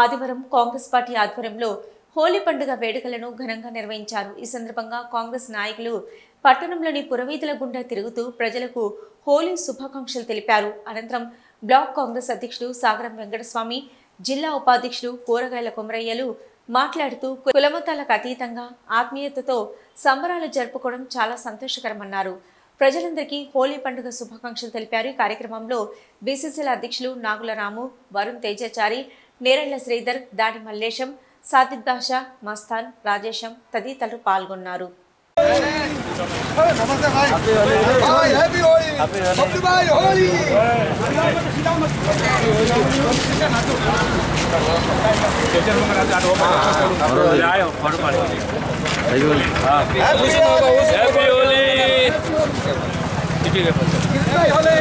ఆదివారం కాంగ్రెస్ పార్టీ ఆధ్వర్యంలో హోలీ పండుగ వేడుకలను ఘనంగా నిర్వహించారు. ఈ సందర్భంగా కాంగ్రెస్ నాయకులు పట్టణంలోని పురవీధుల గుండా తిరుగుతూ ప్రజలకు హోలీ శుభాకాంక్షలు తెలిపారు. అనంతరం బ్లాక్ కాంగ్రెస్ అధ్యక్షుడు సాగరం వెంకటస్వామి జిల్లా ఉపాధ్యక్షుడు కూరగాయల కొమరయ్యలు మాట్లాడుతూ కులమతాలకు అతీతంగా ఆత్మీయతతో సంబరాలు జరుపుకోవడం చాలా సంతోషకరమన్నారు. ప్రజలందరికీ హోలీ పండుగ శుభాకాంక్షలు తెలిపారు. ఈ కార్యక్రమంలో బీసీసీల అధ్యక్షులు నాగుల రాము వరుణ్ తేజాచారి నేరెళ్ళ శ్రీధర్ దాడి మల్లేశం సాదిద్ బాషా మస్తాన్ రాజేశం తదితరులు పాల్గొన్నారు. Bye, happy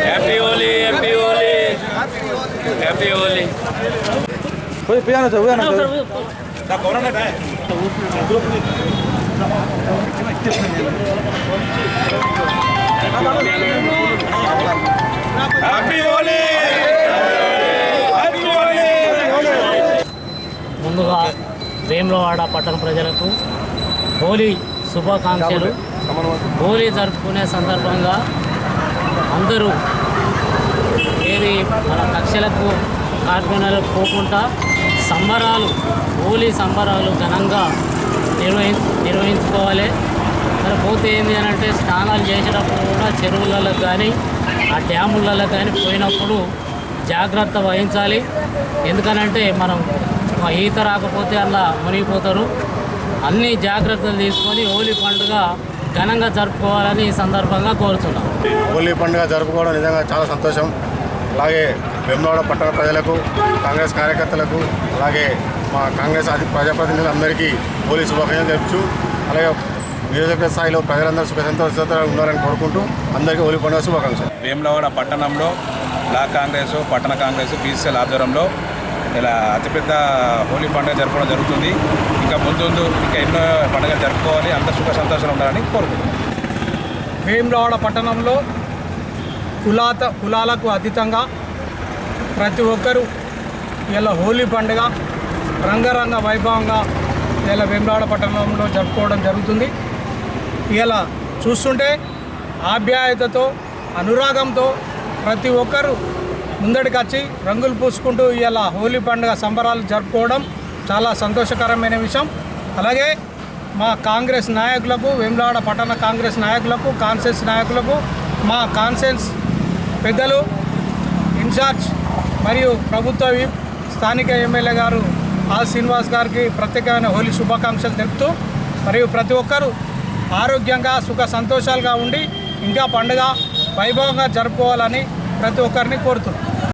happy Holi happy Holi happy Holi పోయి పోయాను సార్ పోయాను ముందుగా వేములవాడ పట్టణ ప్రజలకు హోలీ శుభాకాంక్షలు. హోలీ జరుపుకునే సందర్భంగా అందరూ ఏవి మన కక్షలకు కార్మికులకు పోకుండా సంబరాలు హోలీ సంబరాలు ఘనంగా నిర్వహి నిర్వహించుకోవాలి. మరి పోతే ఏంటి అని అంటే స్నానాలు చేసేటప్పుడు కూడా చెరువులలో కానీ ఆ డ్యాములలో కానీ పోయినప్పుడు జాగ్రత్త వహించాలి. ఎందుకనంటే మనం ఈత రాకపోతే అలా మునిగిపోతారు. అన్ని జాగ్రత్తలు తీసుకొని హోలీ పండుగ ఘనంగా జరుపుకోవాలని ఈ సందర్భంగా కోరుతున్నాం. హోలీ పండుగ జరుపుకోవడం నిజంగా చాలా సంతోషం. అలాగే వెమ్లవాడ పట్టణ ప్రజలకు కాంగ్రెస్ కార్యకర్తలకు అలాగే మా కాంగ్రెస్ అధి ప్రజాప్రతినిధులందరికీ హోలీ శుభాకాంక్షలు తెలుపుచు అలాగే నియోజకవర్గ స్థాయిలో ప్రజలందరూ సుఖ సంతోషంతో ఉండాలని కోరుకుంటూ అందరికీ హోలీ పండుగ శుభాకాంక్షలు. వేములవాడ పట్టణంలో బ్లాక్ కాంగ్రెస్ పట్టణ కాంగ్రెస్ బీసీఎల్ ఆధ్వర్యంలో ఇలా అతిపెద్ద హోలీ పండుగ జరపడం జరుగుతుంది. ఇంకా ముందు ముందు ఇంకా ఎన్నో పండుగలు జరుపుకోవాలి. అంత సుఖ సంతోషాలు ఉండాలని కోరుకుంటున్నాం. వేములవాడ పట్టణంలో కులాత కులాలకు అతీతంగా ప్రతి ఒక్కరూ ఇలా హోలీ పండుగ రంగరంగ వైభవంగా ఇలా వేములవాడ పట్టణంలో జరుపుకోవడం జరుగుతుంది. ఇలా చూస్తుంటే ఆప్యాయతతో అనురాగంతో ప్రతి ఒక్కరూ ముందడికి వచ్చి రంగులు పూసుకుంటూ ఇలా హోలీ పండుగ సంబరాలు జరుపుకోవడం చాలా సంతోషకరమైన విషయం. అలాగే మా కాంగ్రెస్ నాయకులకు వేములవాడ పట్టణ కాంగ్రెస్ నాయకులకు కాన్సెన్స్ నాయకులకు మా కాన్సెన్స్ పెద్దలు ఇన్ఛార్జ్ మరియు ప్రభుత్వ స్థానిక ఎమ్మెల్యే గారు ఆ శ్రీనివాస్ గారికి ప్రత్యేకమైన హోలీ శుభాకాంక్షలు తెలుపుతూ మరియు ప్రతి ఒక్కరూ ఆరోగ్యంగా సుఖ సంతోషాలుగా ఉండి ఇంకా పండుగ వైభవంగా జరుపుకోవాలని ప్రతి ఒక్కరిని కోరుతున్నాం.